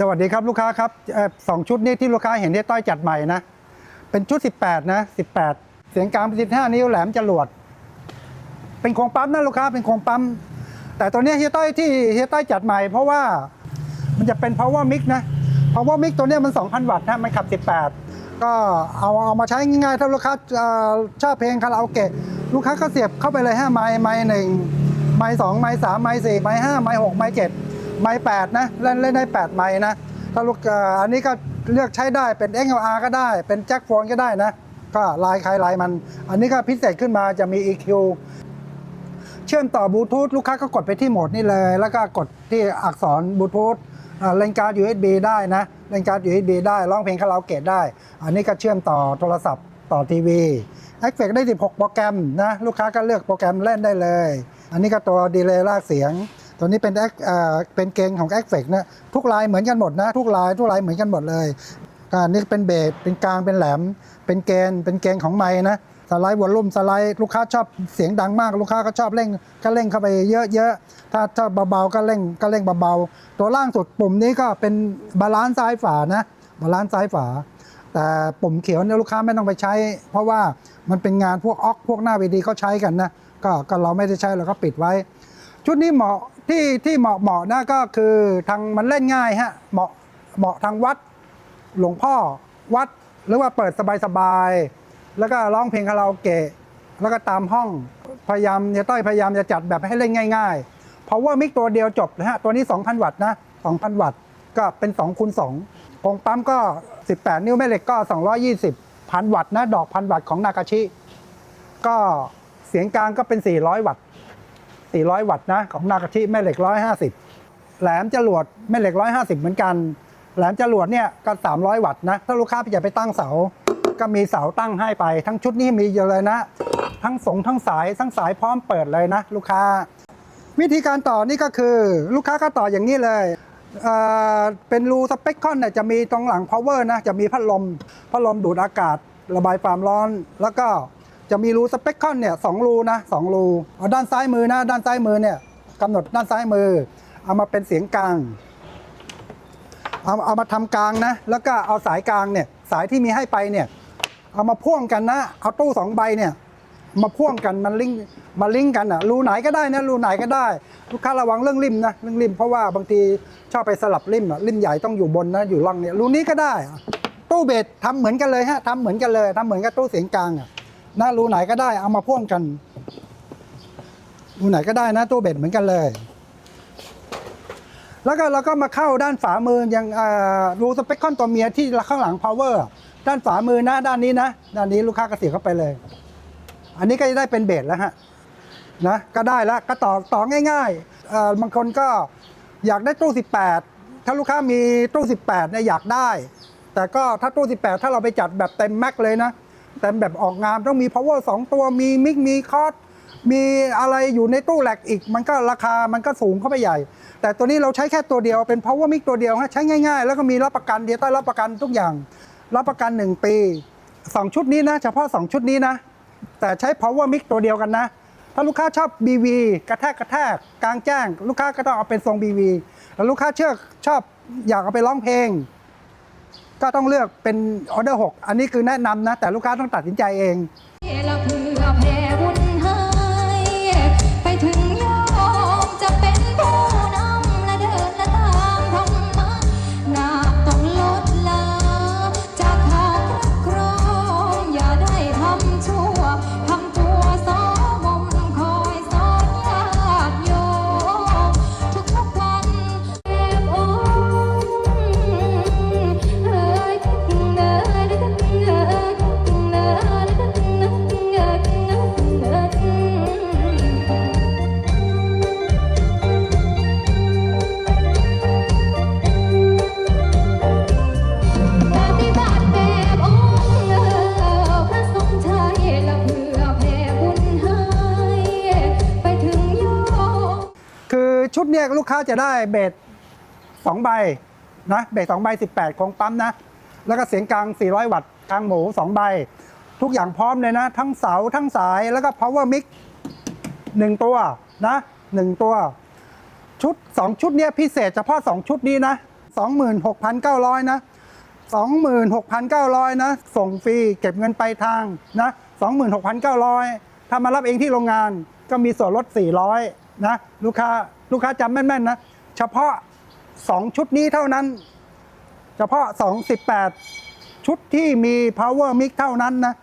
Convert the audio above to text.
สวัสดีครับลูกค้าครับสองชุดนี้ที่ลูกค้าเห็นที่ต้อยจัดใหม่นะ เป็นชุด 18 นะ 18 เสียงกลางเป็น15 นิ้วแหลมจรวด เป็นโครงปั๊มนะลูกค้าเป็นโครงปั๊ม แต่ตัวนี้เฮียต้อยที่เฮียต้อยจัดใหม่ เพราะว่ามันจะเป็น power mix นะ power mix ตัวนี้มัน 2,000 วัตต์นะมันขับ 18 ก็เอาเอามาใช้ง่ายๆถ้าลูกค้าชอบเพลงคาราโอเกะลูกค้าก็เสียบเข้าไปเลย5ไม้ไม้หนึ่งไม้สองไม้สามไม้สี่ไม้ห้าไม้หกไม้เจ็ด ไม้แปดนะเล่นเล่นได้แปดไม้นะถ้าลูกอันนี้ก็เลือกใช้ได้เป็น XLR ก็ได้ เป็นแจ็คโฟนก็ได้นะ ก็ลายใครลายมัน อันนี้ก็พิเศษขึ้นมาจะมี EQ เชื่อมต่อบลูทูธลูกค้าก็กดไปที่โหมดนี่เลย แล้วก็กดที่อักษรบลูทูธเล่นการ์ด USB ได้นะเล่นการ์ด USB ได้ร้องเพลงคาราโอเกะได้ อันนี้ก็เชื่อมต่อโทรศัพท์ต่อทีวีเอฟเฟกได้ 16 โปรแกรมนะ ลูกค้าก็เลือกโปรแกรมเล่นได้เลย อันนี้ก็ตัวดีเลย์ลากเสียง ตัวนี้เป็นแอคเป็นเกงของเอฟเฟกนะทุกลายเหมือนกันหมดนะทุกลายทุกลายเหมือนกันหมดเลยอันนี้เป็นเบสเป็นกลางเป็นแหลม เป็นเกนเป็นเกงของไม้นะสไลด์วอลลุ่มสไลด์ลูกค้าชอบเสียงดังมาก ลูกค้าก็ชอบเร่งก็เร่งเข้าไปเยอะๆ ถ้าถ้าเบาๆก็เร่งก็เร่งเบาๆ ตัวล่างสุดปุ่มนี้ก็เป็นบาลานซ์ซ้ายฝานะบาลานซ์ซ้ายฝา แต่ปุ่มเขียวเนี่ยลูกค้าไม่ต้องไปใช้ เพราะว่ามันเป็นงานพวกออกพวกหน้าเวทีเขาใช้กันนะก็ก็เราไม่ได้ใช้เราก็ปิดไว้ ชุดนี้เหมาะ ที่ที่เหมาะเหมาะนะก็คือทางมันเล่นง่ายฮะเหมาะเหมาะทางวัดหลวงพ่อวัดหรือว่าเปิดสบายๆแล้วก็ร้องเพลงคาราโอเกะแล้วก็ตามห้องพยายามเนี่ยต้อยพยายามจะจัดแบบให้เล่นง่ายๆ power mic ตัวเดียวจบนะฮะตัวนี้ 2,000 วัตต์นะ 2,000 วัตต์ก็เป็น2คูณ2กงปั๊มก็ 18 นิ้วแม่เหล็กก็ 220 พันวัตต์นะ ดอกพันวัตต์ของนากาชิ ก็เสียงกลางก็เป็น 400 วัตต์ 400 วัตต์นะของนากาชิแม่เหล็ก 150 แหลมจรวดแม่เหล็ก 150 เหมือนกัน แหลมจรวดเนี่ยก็ 300 วัตต์นะ ถ้าลูกค้าไปจะไปตั้งเสา ก็มีเสาตั้งให้ไป ทั้งชุดนี้มีเยอะเลยนะ ทั้งสงทั้งสายทั้งสายพร้อมเปิดเลยนะ ลูกค้า วิธีการต่อนี่ก็คือลูกค้าก็ต่ออย่างนี้เลยเเป็นรูสเปคคอนเนี่ยจะมีตรงหลัง power นะ จะมีพัดลม พัดลมดูดอากาศ ระบายความร้อน แล้วก็ จะมีรูสเปคคอนเนี่ยสองรูนะสองรูเอาด้านซ้ายมือนะด้านซ้ายมือเนี่ยกำหนดด้านซ้ายมือ เอามาเป็นเสียงกลางเอาเอามาทำกลางนะ แล้วก็เอาสายกลางเนี่ยสายที่มีให้ไปเนี่ยเอามาพ่วงกันนะ เอาตู้สองใบเนี่ยมาพ่วงกันมันลิงก์มาลิงก์กันอะรูไหนก็ได้นะรูไหนก็ได้ ลูกค้าระวังเรื่องริมนะเรื่องริมเพราะว่าบางทีชอบไปสลับริมอะริมใหญ่ต้องอยู่บนนะอยู่ล่างเนี่ยรูนี้ก็ได้ ตู้เบสทำเหมือนกันเลยฮะทำเหมือนกันเลยทำเหมือนกับตู้เสียงกลางอะ นะรูไหนก็ได้เอามาพ่วงกันรูไหนก็ได้นะตู้เบสเหมือนกันเลย แล้วก็เราก็มาเข้าด้านฝามืออย่างอ่อรูสเปคคอนตัวเมียที่ข้างหลัง power ด้านฝามือนะด้านนี้นะ ด้านนี้ลูกค้าก็เสียบเข้าไปเลย อันนี้ก็จะได้เป็นเบสแล้วฮะนะก็ได้แล้วก็ต่อต่อง่ายๆบางคนก็อยากได้ตู้ 18 ถ้าลูกค้ามีตู้ 18เนี่ยอยากได้ แต่ก็ถ้าตู้ 18 ถ้าเราไปจัดแบบเต็มแม็กเลยนะ เต็มแบบออกงามต้องมี power 2 ตัวมีมิกมีคอร์สมีอะไรอยู่ในตู้แหลกอีก มันก็ราคามันก็สูงเข้าไปใหญ่ แต่ตัวนี้เราใช้แค่ตัวเดียวเป็น power mic ตัวเดียวฮะใช้ง่ายๆ แล้วก็มีรับประกันเดียวใต้รับประกันทุกอย่าง รับประกัน 1 ปี 2 ชุดนี้นะ เฉพาะ 2 ชุดนี้นะ แต่ใช้ power mic ตัวเดียวกันนะ ถ้าลูกค้าชอบ BV กระแทกกระแทกกลางแจ้ง ลูกค้าก็ต้องเอาเป็นทรง BV แล้วลูกค้าเชื่อชอบอยากเอาไปร้องเพลง ก็ต้องเลือกเป็นออเดอร์6อันนี้คือแนะนำนะ แต่ลูกค้าต้องตัดสินใจเอง คือชุดเนี้ยลูกค้าจะได้เบสสองใบนะเบสสองใบ 18 ของปั๊มนะ แล้วก็เสียงกลาง 400 วัตต์กลางหมู2ใบ ทุกอย่างพร้อมเลยนะ ทั้งเสาทั้งสายแล้วก็ power mic 1ตัวนะ1ตัว ชุด 2 ชุดเนี้ยพิเศษเฉพาะ 2 ชุดนี้นะ 26,900 นะ 26,900 นะ ส่งฟรีเก็บเงินปลายทางนะ 26,900 ถ้ามารับเองที่โรงงานก็มีส่วนลด 400 นะ ลูกค้า ลูกค้าจำแม่นๆนะ เฉพาะ 2 ชุดนี้เท่านั้น เฉพาะ 2 18 ชุดที่มี power mix เท่านั้นนะ